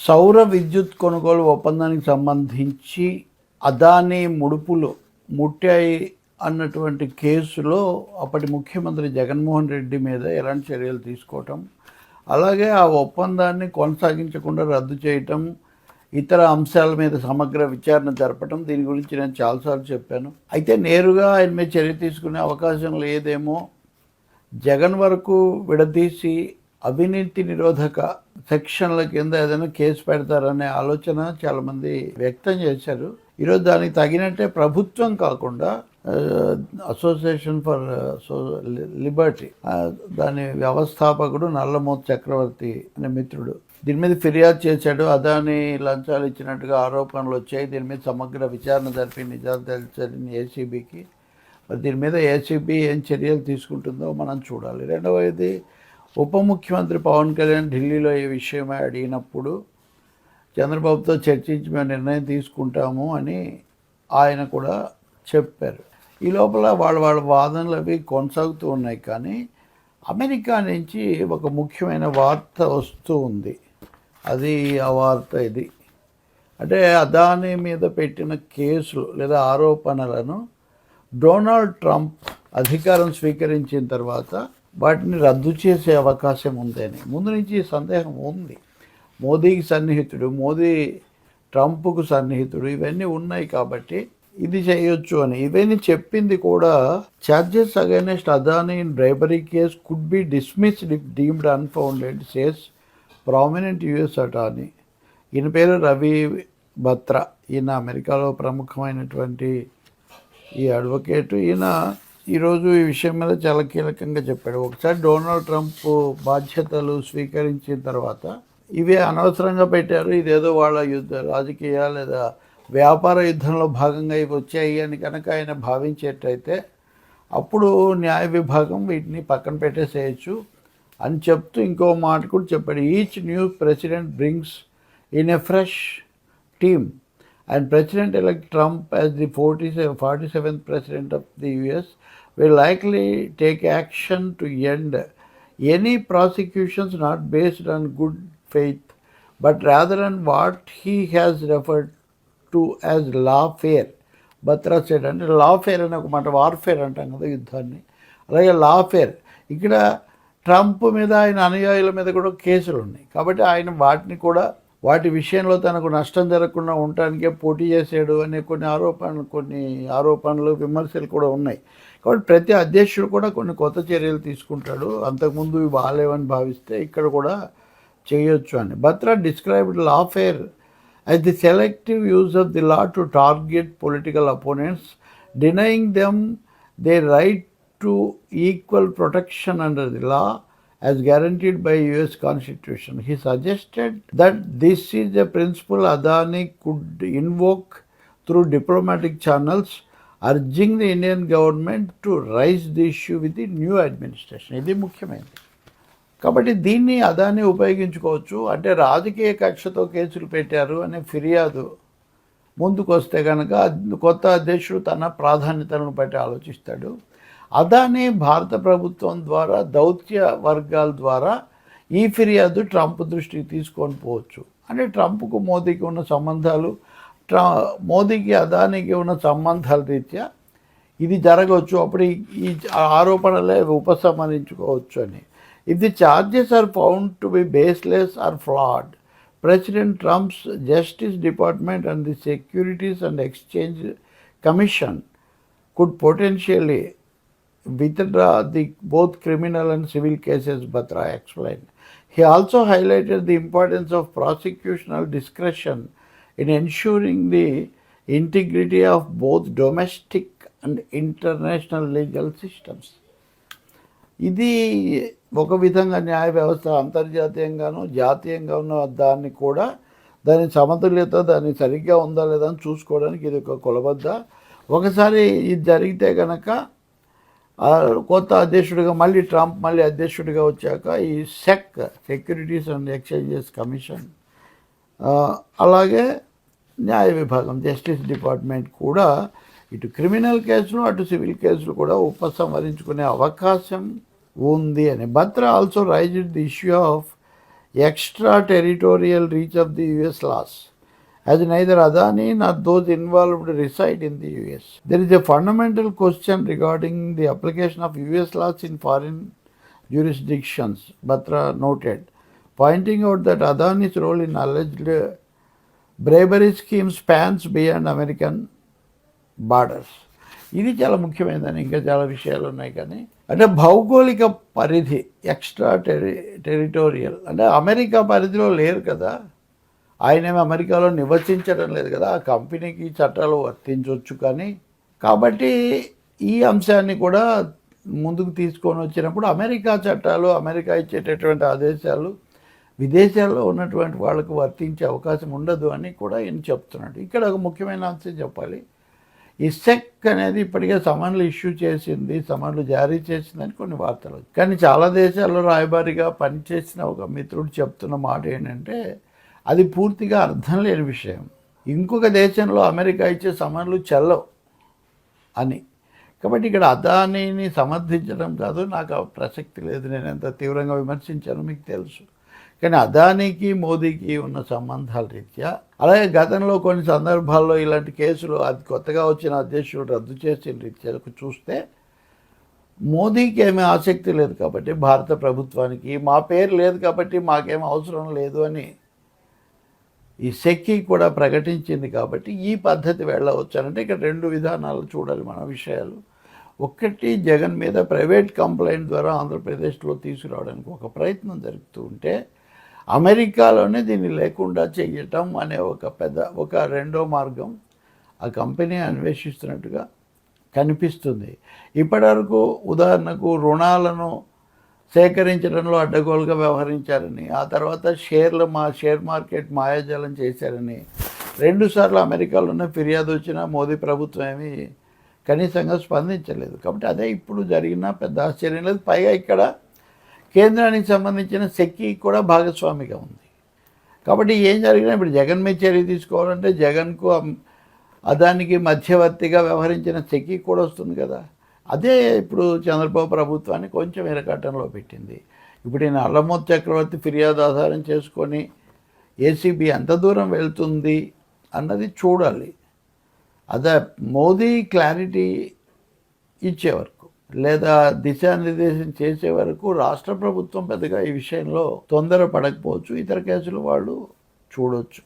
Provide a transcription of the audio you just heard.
సౌర విద్యుత్ కొనుగోలు ఒప్పందానికి సంబంధించి అదానీ ముడుపులు ముట్టాయి అన్నటువంటి కేసులో అప్పటి ముఖ్యమంత్రి జగన్మోహన్ రెడ్డి మీద ఎలాంటి చర్యలు తీసుకోవటం అలాగే ఆ ఒప్పందాన్ని కొనసాగించకుండా రద్దు చేయటం ఇతర అంశాల మీద సమగ్ర విచారణ జరపటం దీని గురించి నేను చాలాసార్లు చెప్పాను. అయితే నేరుగా ఆయన మీద చర్య తీసుకునే అవకాశం లేదేమో జగన్ వరకు విడదీసి అవినీతి నిరోధక సెక్షన్ల కింద ఏదైనా కేసు పెడతారనే ఆలోచన చాలామంది వ్యక్తం చేశారు. ఈరోజు దానికి తగినట్టే ప్రభుత్వం కాకుండా అసోసియేషన్ ఫర్ లిబర్టీ దాని వ్యవస్థాపకుడు నల్లమోత్ చక్రవర్తి అనే మిత్రుడు. దీని మీద ఫిర్యాదు చేశాడు. అదాని లంచాలు ఇచ్చినట్టుగా ఆరోపణలు వచ్చాయి. దీని మీద సమగ్ర విచారణ జరిపి నిజాలు తెలిసారని ఏసీబీకి. దీని మీద ఏసీబీ ఏం చర్యలు తీసుకుంటుందో మనం చూడాలి. రెండవది ఉప ముఖ్యమంత్రి పవన్ కళ్యాణ్ ఢిల్లీలో ఈ విషయమై అడిగినప్పుడు చంద్రబాబుతో చర్చించి మేము నిర్ణయం తీసుకుంటాము అని ఆయన కూడా చెప్పారు. ఈ లోపల వాళ్ళ వాళ్ళ వాదనలు అవి కొనసాగుతూ ఉన్నాయి కానీ అమెరికా నుంచి ఒక ముఖ్యమైన వార్త వస్తూ ఉంది. అది ఆ వార్త ఇది. అంటే అదాని మీద పెట్టిన కేసులు లేదా ఆరోపణలను డొనాల్డ్ ట్రంప్ అధికారం స్వీకరించిన తర్వాత వాటిని రద్దు చేసే అవకాశం ఉందని. ముందు నుంచి ఈ సందేహం ఉంది. మోదీకి సన్నిహితుడు మోదీ ట్రంప్కు సన్నిహితుడు ఇవన్నీ ఉన్నాయి కాబట్టి ఇది చేయొచ్చు అని. ఇవన్నీ చెప్పింది కూడా charges against Adani in bribery case could be dismissed if deemed unfounded says prominent US attorney. ఈయన పేరు రవి బత్రా. ఈయన అమెరికాలో ప్రముఖమైనటువంటి ఈ అడ్వకేట్. ఈయన ఈరోజు ఈ విషయం మీద చాలా కీలకంగా చెప్పాడు. ఒకసారి డొనాల్డ్ ట్రంప్ బాధ్యతలు స్వీకరించిన తర్వాత ఇవి అనవసరంగా పెట్టారు. ఇదేదో వాళ్ళ యుద్ధ రాజకీయ లేదా వ్యాపార యుద్ధంలో భాగంగా ఇవి వచ్చాయి అని కనుక ఆయన భావించేటైతే అప్పుడు న్యాయ విభాగం వీటిని పక్కన పెట్టేసేయచ్చు అని చెప్తూ ఇంకో మాట కూడా చెప్పాడు. Each new president brings in a fresh team. And President-elect Trump, as the 47, 47th President of the US, will likely take action to end any prosecutions not based on good faith, but rather on what he has referred to as lawfare. Batra said అంటే lawfare అనే ఒక మాట warfare అంటాం కదా యుద్ధాన్ని అలాగే లాఫేర్ ఇక్కడ Trump మీద ఆయన అనుయాయుల మీద కూడా కేసులు ఉన్నాయి కాబట్టి ఆయన వాటిని కూడా వాటి విషయంలో తనకు నష్టం జరగకుండా ఉండటానికే పోటీ చేశాడు అనే కొన్ని ఆరోపణలు కొన్ని ఆరోపణలు విమర్శలు కూడా ఉన్నాయి. కాబట్టి ప్రతి అధ్యక్షుడు కూడా కొన్ని కొత్త చర్యలు తీసుకుంటాడు. అంతకుముందు ఇవి బాగాలేవని భావిస్తే ఇక్కడ కూడా చేయొచ్చు అని. Batra described lawfare as the selective use of the law to target political opponents, denying them their right to equal protection under the law as guaranteed by US Constitution. He suggested that this is a principle Adani could invoke through diplomatic channels, urging the Indian government to raise the issue with the new administration. ఇది ముఖ్యమైనది కాబట్టి దీన్ని అదాన్ని ఉపయోగించుకోవచ్చు అంటే రాజకీయ కక్షతో కేసులు పెట్టారు అనే ఫిర్యాదు ముందుకు వస్తే కనుక కొత్త అధ్యక్షుడు తన ప్రాధాన్యతలను బట్టి ఆలోచిస్తాడు అదాని భారత ప్రభుత్వం ద్వారా దౌత్య వర్గాల ద్వారా ఈ ఫిర్యాదు ట్రంప్ దృష్టికి తీసుకొని పోవచ్చు. అంటే ట్రంప్కు మోదీకి ఉన్న సంబంధాలు ట్ర మోదీకి అదానికి ఉన్న సంబంధాల రీత్యా ఇది జరగవచ్చు. అప్పుడు ఈ- ఆరోపణలే ఉపసంహరించుకోవచ్చు అని. If they are found to be baseless or flawed president Trump's justice department and the securities and exchange commission could potentially withdraw the both criminal and civil cases, Batra explained. He also highlighted the importance of prosecutional discretion in ensuring the integrity of both domestic and international legal systems. ఇది ఒక విధంగా న్యాయ వ్యవస్థ అంతర్జాతీయంగాను జాతీయంగా ఉన్న దాన్ని కూడా దాని సమతుల్యత దాన్ని సరిగ్గా ఉందా లేదా అని చూసుకోవడానికి ఇది ఒక కొలబద్ద ఒకసారి ఇది జరిగితే కనుక కొత్త అధ్యక్షుడిగా మళ్ళీ ట్రంప్ మళ్ళీ అధ్యక్షుడిగా వచ్చాక ఈ sec securities and exchanges commission అలాగే న్యాయ విభాగం జస్టిస్ డిపార్ట్మెంట్ కూడా ఇటు క్రిమినల్ కేసులు అటు సివిల్ కేసులు కూడా ఉపసంహరించుకునే అవకాశం ఉంది అని. Batra also raised the issue of extra territorial reach of the US laws. As neither Adani nor those involved reside in the US. There is a fundamental question regarding the application of US laws in foreign jurisdictions, Batra noted, pointing out that Adani's role in alleged bravery scheme spans beyond American borders ఇది చాలా ముఖ్యమైనదని ఇంకా చాలా విషయాలు ఉన్నాయి కానీ అంటే భౌగోళిక పరిధి ఎక్స్ట్రా టెరి టెరిటోరియల్ అంటే అమెరికా పరిధిలో లేరు కదా ఆయనేమి అమెరికాలో నివసించడం లేదు కదా ఆ కంపెనీకి చట్టాలు వర్తించవచ్చు కానీ. కాబట్టి ఈ అంశాన్ని కూడా ముందుకు తీసుకొని వచ్చినప్పుడు అమెరికా చట్టాలు అమెరికా ఇచ్చేటటువంటి ఆదేశాలు విదేశాల్లో ఉన్నటువంటి వాళ్ళకు వర్తించే అవకాశం ఉండదు అని కూడా ఈయన చెప్తున్నాడు. ఇక్కడ ఒక ముఖ్యమైన అంశం చెప్పాలి. ఈ సెక్ అనేది ఇప్పటికే సమన్లు ఇష్యూ చేసింది సమన్లు జారీ చేసిందని కొన్ని వార్తలు కానీ చాలా దేశాల్లో రాయబారిగా పనిచేసిన ఒక మిత్రుడు చెప్తున్న మాట ఏంటంటే అది పూర్తిగా అర్థం లేని విషయం. ఇంకొక దేశంలో అమెరికా ఇచ్చే సమన్లు చెల్లవు అని. కాబట్టి ఇక్కడ అదానీని సమర్థించడం కాదు నాకు ఆ ప్రసక్తి లేదు నేను ఎంత తీవ్రంగా విమర్శించానో మీకు తెలుసు. కానీ అదానీకి మోదీకి ఉన్న సంబంధాల రీత్యా అలాగే గతంలో కొన్ని సందర్భాల్లో ఇలాంటి కేసులు అది కొత్తగా వచ్చిన అధ్యక్షుడు రద్దు చేసిన రీత్యా చూస్తే మోదీకి ఏమీ ఆసక్తి లేదు కాబట్టి భారత ప్రభుత్వానికి మా పేరు లేదు కాబట్టి మాకేం అవసరం లేదు అని ఈ సెక్కి కూడా ప్రకటించింది కాబట్టి ఈ పద్ధతి వెళ్ళవచ్చానంటే ఇక్కడ రెండు విధానాలు చూడాలి మన విషయాలు. ఒకటి జగన్ మీద ప్రైవేట్ కంప్లైంట్ ద్వారా ఆంధ్రప్రదేశ్లో తీసుకురావడానికి ఒక ప్రయత్నం జరుగుతూ ఉంటే అమెరికాలోనే దీన్ని లేకుండా చేయటం అనే ఒక పెద్ద ఒక రెండో మార్గం ఆ కంపెనీ అన్వేషిస్తున్నట్టుగా కనిపిస్తుంది. ఇప్పటివరకు ఉదాహరణకు రుణాలను సేకరించడంలో అడ్డగోలుగా వ్యవహరించారని ఆ తర్వాత షేర్లు మా షేర్ మార్కెట్ మాయాజాలం చేశారని రెండుసార్లు అమెరికాలోనే ఫిర్యాదు వచ్చినా మోదీ ప్రభుత్వం ఏమీ కనీసంగా స్పందించలేదు. కాబట్టి అదే ఇప్పుడు జరిగిన పెద్ద ఆశ్చర్యం లేదు. పైగా ఇక్కడ కేంద్రానికి సంబంధించిన సెక్కి కూడా భాగస్వామిగా ఉంది. కాబట్టి ఏం జరిగినా ఇప్పుడు జగన్ మీద చర్య తీసుకోవాలంటే జగన్కు అదానికి మధ్యవర్తిగా వ్యవహరించిన సెక్కి కూడా వస్తుంది కదా. అదే ఇప్పుడు చంద్రబాబు ప్రభుత్వాన్ని కొంచెం ఇరకట్టంలో పెట్టింది. ఇప్పుడు ఈయన అల్లమోత్ చక్రవర్తి ఫిర్యాదు ఆధారం చేసుకొని ఏసీబీ ఎంత దూరం వెళ్తుంది అన్నది చూడాలి. అదే మోదీ క్లారిటీ ఇచ్చే వరకు లేదా దిశానిర్దేశం చేసే వరకు రాష్ట్ర ప్రభుత్వం పెద్దగా ఈ విషయంలో తొందర పడకపోవచ్చు ఇతర కేసులు వాళ్ళు చూడొచ్చు.